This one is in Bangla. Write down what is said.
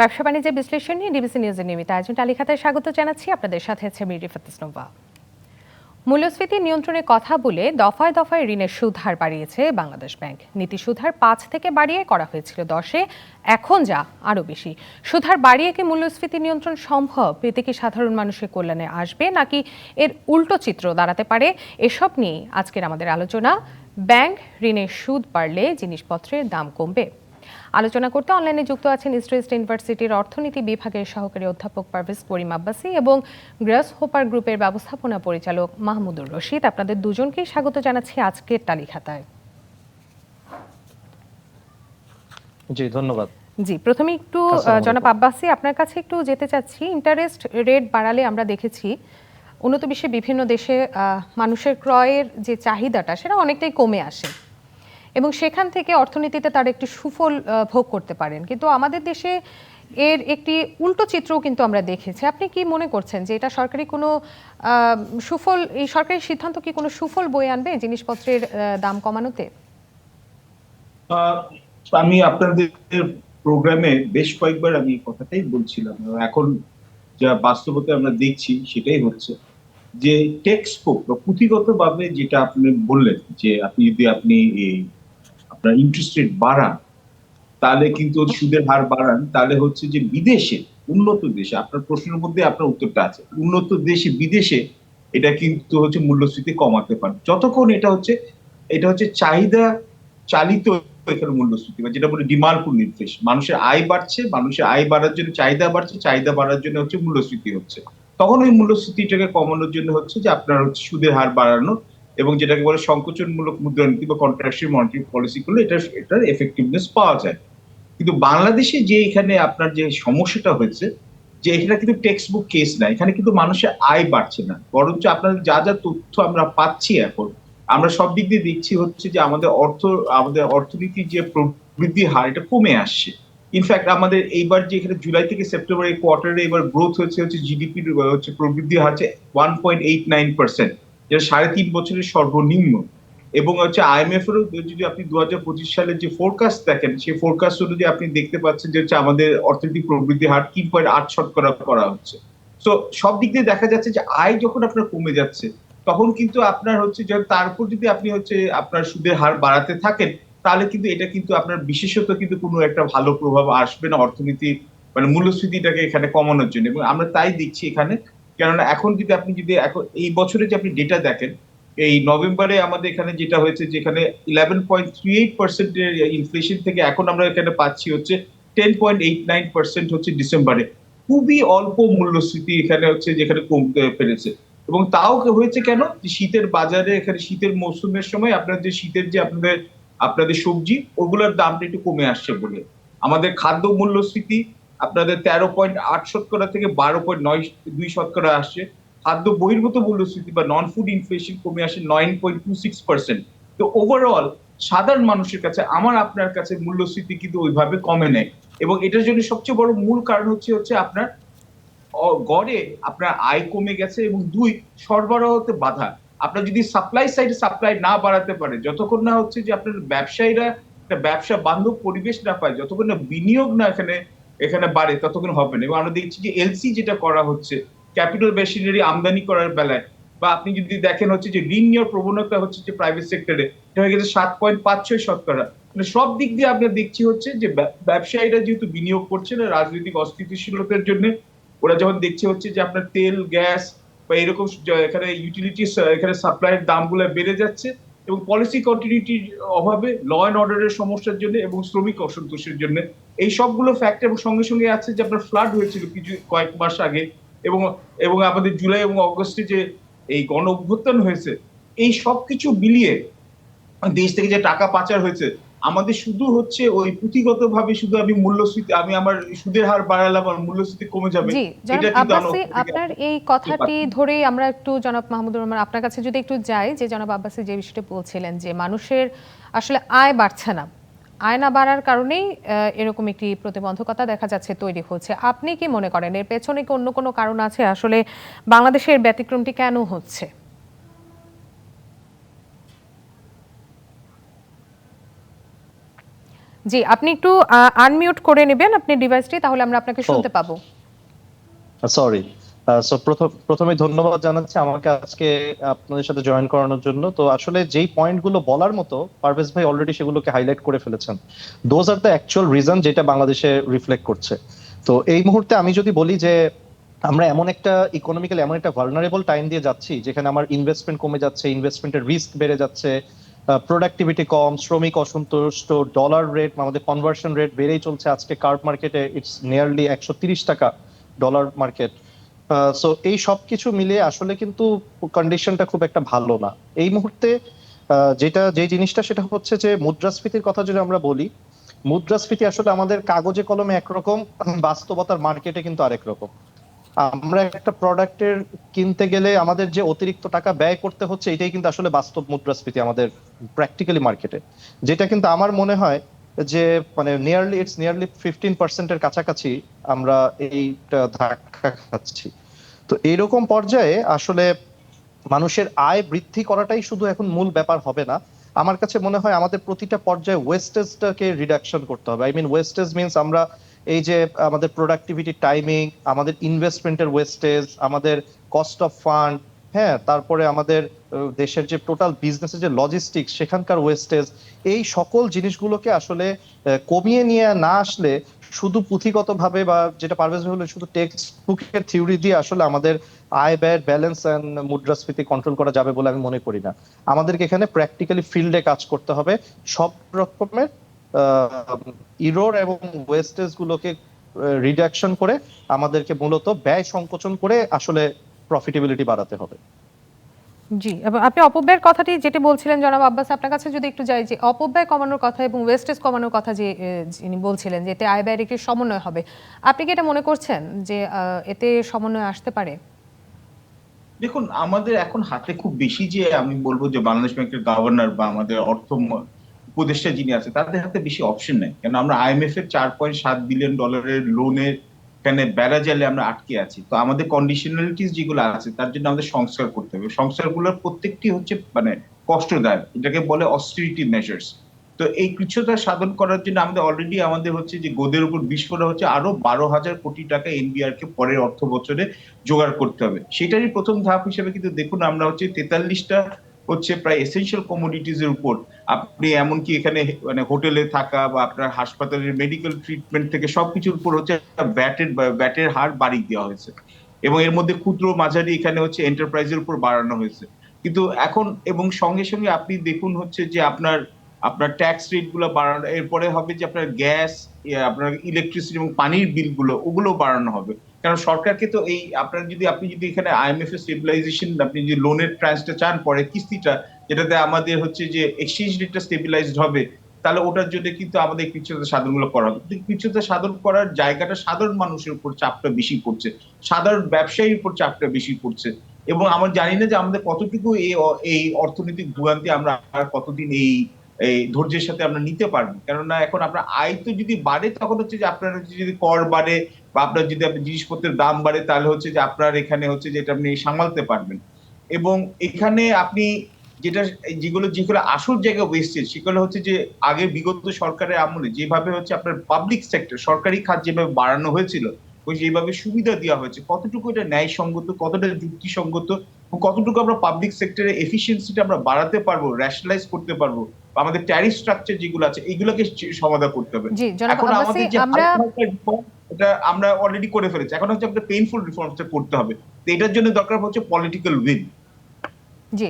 ব্যবসা বাণিজ্যের বিশ্লেষণ নিয়ে ডিবিসি নিউজের নিয়মিত আয়োজন তালিকাতায় স্বাগত জানাচ্ছি। আপনাদের সাথে আছে মিরি ফাতিসনোভা মূল্যস্ফীতি নিয়ন্ত্রণে কথা বলে দফায় দফায় ঋণের সুদ হার বাড়িয়েছে বাংলাদেশ ব্যাংক। নীতি সুদহার পাঁচ থেকে বাড়িয়ে করা হয়েছিল দশে, এখন যা আরও বেশি। সুদহার বাড়িয়ে কি মূল্যস্ফীতি নিয়ন্ত্রণ সম্ভব? এতে কি সাধারণ মানুষের কল্যাণে আসবে? নাকি এর উল্টো চিত্র দাঁড়াতে পারে? এসব নিয়ে আজকের আমাদের আলোচনা। ব্যাংক ঋণের সুদ বাড়লে জিনিসপত্রের দাম কমবে। আলোচনা করতে অনলাইনে যুক্ত আছেন ইস্ট ওয়েস্ট ইউনিভার্সিটির অর্থনীতি বিভাগের সহকারী অধ্যাপক পারভেজ করিম আব্বাসি এবং গ্রাস হোপার গ্রুপের ব্যবস্থাপনা পরিচালক মাহমুদুর রশিদ। আপনাদের দুজনকেই স্বাগত জানাচ্ছি আজকের তালিখাতায়। জি ধন্যবাদ। জি প্রথমে একটু জনাব আব্বাসি আপনার কাছে একটু যেতে চাচ্ছি। ইন্টারেস্ট রেট বাড়ালে আমরা দেখেছি উন্নত বিশ্বে বিভিন্ন দেশে মানুষের ক্রয়ের যে চাহিদাটা সেটা অনেকটাই কমে আসে। এবং সেখান থেকে অর্থনীতিতে তার একটি সুফল ভোগ করতে পারেন। কিন্তু আমাদের দেশে এর একটি উল্টো চিত্রও কিন্তু আমরা দেখেছি। আপনি কি মনে করছেন যে এটা সরকারি কোনো সুফল, এই সরকারি সিদ্ধান্ত কি কোনো সুফল বয়ে আনবে জিনিসপত্রের দাম কমানোতে? আমি আপনাদের প্রোগ্রামে বেশ কয়েকবার আমি কথাটাই বলছিলাম। এখন যা বাস্তবতা আমরা দেখছি সেটাই হচ্ছে যে টেক্সট বুক বা পুঁথিগতভাবে যেটা আপনি বললেন যে আপনি, যদি আপনি এই আপনার ইন্টারেস্ট রেট বাড়ান, তাহলে কিন্তু সুদের হার বাড়ান, তাহলে হচ্ছে যে বিদেশে, উন্নত দেশে, আপনার প্রশ্নের মধ্যে আপনার উত্তরটা আছে, উন্নত দেশে, বিদেশে এটা কিন্তু হচ্ছে মূল্যস্ফীতি কমাতে পারে। যতক্ষণ এটা হচ্ছে এটা হচ্ছে চাহিদা চালিত এখানে মূল্যস্ফীতি, বা যেটা বলে ডিমান্ড পুল নির্দেশ মানুষের আয় বাড়ছে, মানুষের আয় বাড়ার জন্য চাহিদা বাড়ছে, চাহিদা বাড়ার জন্য হচ্ছে মূল্যস্ফীতি হচ্ছে। তখন ওই মূল্যস্ফীতিটাকে কমানোর জন্য হচ্ছে যে আপনার হচ্ছে সুদের হার বাড়ানো এবং যেটাকে বলে সংকোচনমূলক মুদ্রানীতি বা কন্ট্রাকশন মনিটারি পলিসি করলে এটা, এটার এফেক্টিভনেস পাওয়া যায়। কিন্তু বাংলাদেশে যে এখানে আপনার যে সমস্যাটা হয়েছে, যে এটা কিন্তু টেক্সট বুক কেস না এখানে কিন্তু মানুষের আয় বাড়ছে না। বরঞ্চ আপনার যা যা তথ্য আমরা পাচ্ছি এখন, আমরা সব দিক দিয়ে দেখছি হচ্ছে যে আমাদের অর্থ, আমাদের অর্থনীতির যে প্রবৃদ্ধি হার, এটা কমে আসছে। ইনফ্যাক্ট আমাদের এইবার যে এখানে জুলাই থেকে সেপ্টেম্বর এই কোয়ার্টারে এবার গ্রোথ হচ্ছে হচ্ছে জিডিপির হচ্ছে প্রবৃদ্ধি হার হচ্ছে one point eight nine percent যেটা সাড়ে তিন বছরের সর্বনিম্ন। এবং হচ্ছে আইএমএফ এরও যদি আপনি দু হাজার পঁচিশ সালের যে ফোরকাস্ট দেখেন, সেই ফোরকাস্ট অনুযায়ী আপনি দেখতে পাচ্ছেন যে হচ্ছে আমাদের অর্থনৈতিক প্রবৃদ্ধি হার তিন পয়েন্ট আট শতকরা করা হচ্ছে। তো সব দিক দিয়ে দেখা যাচ্ছে যে আয় যখন আপনার কমে যাচ্ছে, তখন কিন্তু আপনার হচ্ছে যে তারপর যদি আপনি হচ্ছে আপনার সুদের হার বাড়াতে থাকেন, তাহলে কিন্তু এটা কিন্তু আপনার বিশেষত কিন্তু কোনো একটা ভালো প্রভাব আসবে না অর্থনীতি মানে মূল্যস্ফীতিটাকে এখানে কমানোর জন্য। এবং আমরা তাই দেখছি এখানে কেননা এখন যদি আপনি যদি এখন, এই বছরে যে আপনি ডেটা দেখেন, এই নভেম্বরে আমাদের এখানে যেটা হয়েছে যেখানে ইলেভেন পয়েন্ট থ্রি এইট পার্সেন্টের ইনফ্লেশন থেকে এখন আমরা এখানে পাচ্ছি হচ্ছে ten point eight nine percent হচ্ছে ডিসেম্বরে। খুবই অল্প মূল্যস্ফীতি এখানে হচ্ছে যেখানে কমতে পেরেছে। এবং তাও হয়েছে কেন? শীতের বাজারে এখানে শীতের মৌসুমের সময় আপনার যে শীতের যে আপনাদের আপনাদের সবজি, ওগুলোর দামটা একটু কমে আসছে বলে। আমাদের খাদ্য মূল্যস্ফীতি আপনাদের তেরো পয়েন্ট আট শতকরা থেকে বারো পয়েন্ট নয় দুই শতকরা আসছে। খাদ্য বহির্ভূত মূল্যস্ফীতি বা নন ফুড ইনফ্লেশন কমে আসে nine point two six percent তো ওভারঅল সাধারণ মানুষের কাছে, আমার আপনার কাছে মূল্যস্ফীতি কিন্তু ওইভাবে কমে নেয় এবং এটার জন্য সবচেয়ে বড় মূল কারণ হচ্ছে হচ্ছে আপনার গড়ে আপনার আয় কমে গেছে এবং দুই, সরবরাহতে বাধা। আপনার যদি সাপ্লাই সাইডে সাপ্লাই না বাড়াতে পারে, যতক্ষণ না হচ্ছে যে আপনার ব্যবসায়ীরা, একটা ব্যবসা বান্ধব পরিবেশ না পায়, যতক্ষণ না বিনিয়োগ না এখানে এখানে বাড়ে, ততক্ষণ হবে না। এবং আমরা দেখছি যে এলসি যেটা করা হচ্ছে ক্যাপিটাল মেশিনারি আমদানি করার বেলায়, বা আপনি যদি দেখেন হচ্ছে যে ঋণ নেওয়ার প্রবণতা হচ্ছে যে প্রাইভেট সেক্টরে এটা হয়ে গেছে সাত পয়েন্ট পাঁচ ছয় শতকরা। মানে সব দিক দিয়ে আমরা দেখছি হচ্ছে যে ব্যবসায়ীরা যেহেতু বিনিয়োগ করছে না রাজনৈতিক অস্থিতিশীলতার জন্য, ওরা যখন দেখছে হচ্ছে যে আপনার তেল, গ্যাস, বা এরকম এখানে ইউটিলিটি এখানে সাপ্লাইয়ের দামগুলো বেড়ে যাচ্ছে এবং পলিসি কন্টিনিউটির অভাবে ল অ্যান্ড অর্ডারের সমস্যার জন্য এবং শ্রমিক অসন্তোষের জন্য। এই সবগুলো ফ্যাক্টর এবং সঙ্গে সঙ্গে আছে যে আপনার ফ্লাড হয়েছিল কিছু, কয়েক মাস আগে এবং এবং আমাদের জুলাই এবং অগস্টে যে এই গণ অভ্যুত্থান হয়েছে, এই সব কিছু মিলিয়ে দেশ থেকে যে টাকা পাচার হয়েছে আমাদের শুধু হচ্ছে ওই পুঁথিগত ভাবে শুধু আমি মূল্যস্ফীতি আমি আমার সুদের হার বাড়ালাম আর মূল্যস্ফীতি কমে যাবে এটা কিন্তু আপনার এই কথাটি ধরেই আমরা একটু জনাব মাহমুদুর রহমান আপনার কাছে যদি একটু যাই যে জনাব আব্বাসি যে বিষয়টি বলছিলেন যে মানুষের আসলে আয় বাড়ছে না আয় না বাড়ার কারণেই এরকম একটি প্রতিবন্ধকতা দেখা যাচ্ছে তৈরি হচ্ছে। আপনি কি মনে করেন এর পেছনে কি অন্য কোনো কারণ আছে? আসলে বাংলাদেশের ব্যতিক্রমটি কেন হচ্ছে? জি আপনি একটু আনমিউট করে নেবেন আপনি ডিভাইসটি তাহলে আমরা আপনাকে শুনতে পাবো। সরি সো প্রথম ধন্যবাদ জানাচ্ছি আমাকে আজকে আপনাদের সাথে জয়েন করানোর জন্য। তো আসলে যেই পয়েন্টগুলো বলার মতো পারভেজ ভাই অলরেডি সেগুলোকে হাইলাইট করে ফেলেছেন। Those are the actual reason যেটা বাংলাদেশে রিফ্লেক্ট করছে। তো এই মুহূর্তে আমি যদি বলি যে আমরা এমন একটা ইকোনমিক্যাল এমন একটা ভালনারেবল টাইম দিয়ে যাচ্ছি যেখানে আমার ইনভেস্টমেন্ট কমে যাচ্ছে ইনভেস্টমেন্টের রিস্ক বেড়ে যাচ্ছে প্রোডাক্টিভিটি কম, শ্রমিক অসন্তুষ্ট ডলার রেট আমাদের কনভার্সন রেট বেড়েই চলছে আজকে কার্ড মার্কেটে ইটস নিয়ারলি একশো তিরিশ টাকা ডলার মার্কেট সো এই সব কিছু মিলিয়ে আসলে কিন্তু কন্ডিশনটা খুব একটা ভালো না। এই মুহূর্তে যেটা, যে জিনিসটা সেটা হচ্ছে যে মুদ্রাস্ফীতির কথা যদি আমরা বলি, মুদ্রাস্ফীতি আসলে আমাদের কাগজে কলমে একরকম, বাস্তবতার মার্কেটে কিন্তু আরেক রকম। আমরা একটা প্রোডাক্টের কিনতে গেলে আমাদের যে অতিরিক্ত টাকা ব্যয় করতে হচ্ছে, এটাই কিন্তু আসলে বাস্তব মুদ্রাস্ফীতি আমাদের প্র্যাকটিক্যালি মার্কেটে যেটা কিন্তু আমার মনে হয় যে মানে নিয়ারলি ইটস নিয়ারলি ফিফটিন পার্সেন্টের কাছাকাছি আমরা এইটা ধাক্কা খাচ্ছি। তো এইরকম পর্যায়ে আসলে মানুষের আয় বৃদ্ধি করাটাই শুধু এখন মূল ব্যাপার হবে না। আমার কাছে মনে হয় আমাদের প্রতিটা পর্যায়ে ওয়েস্টেজটাকে রিডাকশন করতে হবে। আই মিন ওয়েস্টেজ মিনস আমরা এই যে আমাদের প্রোডাক্টিভিটি টাইমিং আমাদের ইনভেস্টমেন্টের ওয়েস্টেজ আমাদের কস্ট অফ ফান্ড হ্যাঁ তারপরে আমাদের দেশের যে টোটাল বিজনেসের যে লজিস্টিক্স সেখানকার ওয়েস্টেজ এই সকল জিনিসগুলোকে আসলে কমিয়ে নিয়ে না আসলে শুধু পুঁথিগতভাবে বা যেটা পারভেজ বললেন শুধু টেক্সট বুকের থিওরি দিয়ে আসলে আমাদের আয় ব্যয়ের ব্যালেন্স অ্যান্ড মুদ্রাস্ফীতি কন্ট্রোল করা যাবে বলে আমি মনে করি না। আমাদেরকে এখানে প্র্যাকটিক্যালি ফিল্ডে কাজ করতে হবে। সব রকমের ইরোর এবং ওয়েস্টেজ গুলোকে রিডাকশন করে আমাদেরকে মূলত ব্যয় সংকোচন করে আসলে প্রফিটেবিলিটি বাড়াতে হবে। জি এবং আপনি অপব্যয়ের কথাটি যেটা বলছিলেন জনাব আব্বাস আপনার কাছে যদি একটু যাই যে অপব্যয় কমানোর কথা এবং ওয়েস্টেজ কমানোর কথা যে যিনি বলছিলেন যে এতে আয় ব্যয়ের একটি সমন্বয় হবে আপনি কি এটা মনে করছেন যে আহ, এতে সমন্বয় আসতে পারে? দেখুন আমাদের এখন হাতে খুব বেশি যে আমি বলব যে বাংলাদেশ ব্যাংকের গভর্নর বা আমাদের অর্থ উপদেষ্টা যিনি আছে তাদের হাতে বেশি অপশন নেই। কেন আমরা আইএমএফ এর চার পয়েন্ট সাত বিলিয়ন ডলারের লোনের এখানে বেড়া জালে আমরা আটকে আছি। তো আমাদের কন্ডিশনালিটিস যেগুলো আছে, তার জন্য আমাদের সংস্কার করতে হবে। সংস্কারগুলোর প্রত্যেকটি হচ্ছে মানে কষ্টদায়ক, এটাকে বলে অস্টিরিটি মেজার্স তো এই কৃচ্ছতা সাধন করার জন্য আমাদের অলরেডি আমাদের হচ্ছে যে গোদের উপর বিস্ফোরণ হচ্ছে আরও বারো হাজার কোটি টাকা এনবিআর কে পরের অর্থ বছরে জোগাড় করতে হবে। সেটারই প্রথম ধাপ হিসেবে কিন্তু দেখুন আমরা হচ্ছে তেতাল্লিশটা হচ্ছে প্রায় এসেন্সিয়াল কমোডিটিজ এর উপর। আপনি এমনকি এখানে মানে হোটেলে থাকা বা আপনার হাসপাতালের মেডিকেল ট্রিটমেন্ট থেকে সবকিছুর উপর হচ্ছে ব্যাটের ব্যাটের হার বাড়িয়ে দেওয়া হয়েছে। এবং এর মধ্যে ক্ষুদ্র মাঝারি এখানে হচ্ছে এন্টারপ্রাইজের উপর বাড়ানো হয়েছে। কিন্তু এখন এবং সঙ্গে সঙ্গে আপনি দেখুন হচ্ছে যে আপনার আপনার ট্যাক্স রেটগুলো বাড়ানো, এরপরে হবে যে আপনার গ্যাস আপনার ইলেকট্রিসিটি এবং পানির বিলগুলো, ওগুলো বাড়ানো হবে। কারণ সরকারকে তো এই, আপনার যদি, আপনি যদি এখানে আইএমএফ এর স্টেবিলাইজেশন আপনি যে লোনের ট্রান্সটা চান পরে কিস্তিটা, যেটাতে আমাদের হচ্ছে যে এক্সচেঞ্জ রেটটা স্টেবিলাইজড হবে, তাহলে ওটার জন্য কিন্তু আমাদের কৃচ্ছতা সাধনগুলো করা হবে। কৃচ্ছতা সাধন করার জায়গাটা সাধারণ মানুষের উপর চাপটা বেশি পড়ছে। সাধারণ ব্যবসায়ীর উপর চাপটা বেশি পড়ছে। এবং আমরা জানি না যে আমাদের কতটুকু এই অর্থনৈতিক ভোগান্তি আমরা কতদিন এই এই ধৈর্যের সাথে আমরা নিতে পারব। কেননা এখন আপনার আয় তো যদি বাড়ে, তখন হচ্ছে যে আপনার হচ্ছে যদি কর বাড়ে বা আপনার যদি আপনি জিনিসপত্রের দাম বাড়ে, তাহলে হচ্ছে যে আপনার এখানে হচ্ছে যেটা আপনি সামালতে পারবেন। এবং এখানে আপনি যেটা, যেগুলো যেগুলো আসল জায়গা ওয়েস্টেজ সেগুলো হচ্ছে যে আগে বিগত সরকারের আমলে যেভাবে হচ্ছে আপনার পাবলিক সেক্টর সরকারি খাত যেভাবে বাড়ানো হয়েছিল, ওই যেভাবে সুবিধা দেওয়া হয়েছে, কতটুকু এটা ন্যায়সঙ্গত, কতটা যুক্তিসঙ্গত কতটুকু আমরা পাবলিক সেক্টরের এফিসিয়েন্সিটা আমরা বাড়াতে পারব রেশনালাইজ করতে পারব আমাদের ট্যারিফ স্ট্রাকচার যেগুলো আছে এগুলোকে সমাধান করতে হবে। এখন আমাদের যে আমরা এটা আমরা অলরেডি করে ফেলেছি। এখন হচ্ছে আমাদের পেইনফুল রিফর্মসটা করতে হবে। তো এটার জন্য দরকার হচ্ছে পলিটিক্যাল উইল জি।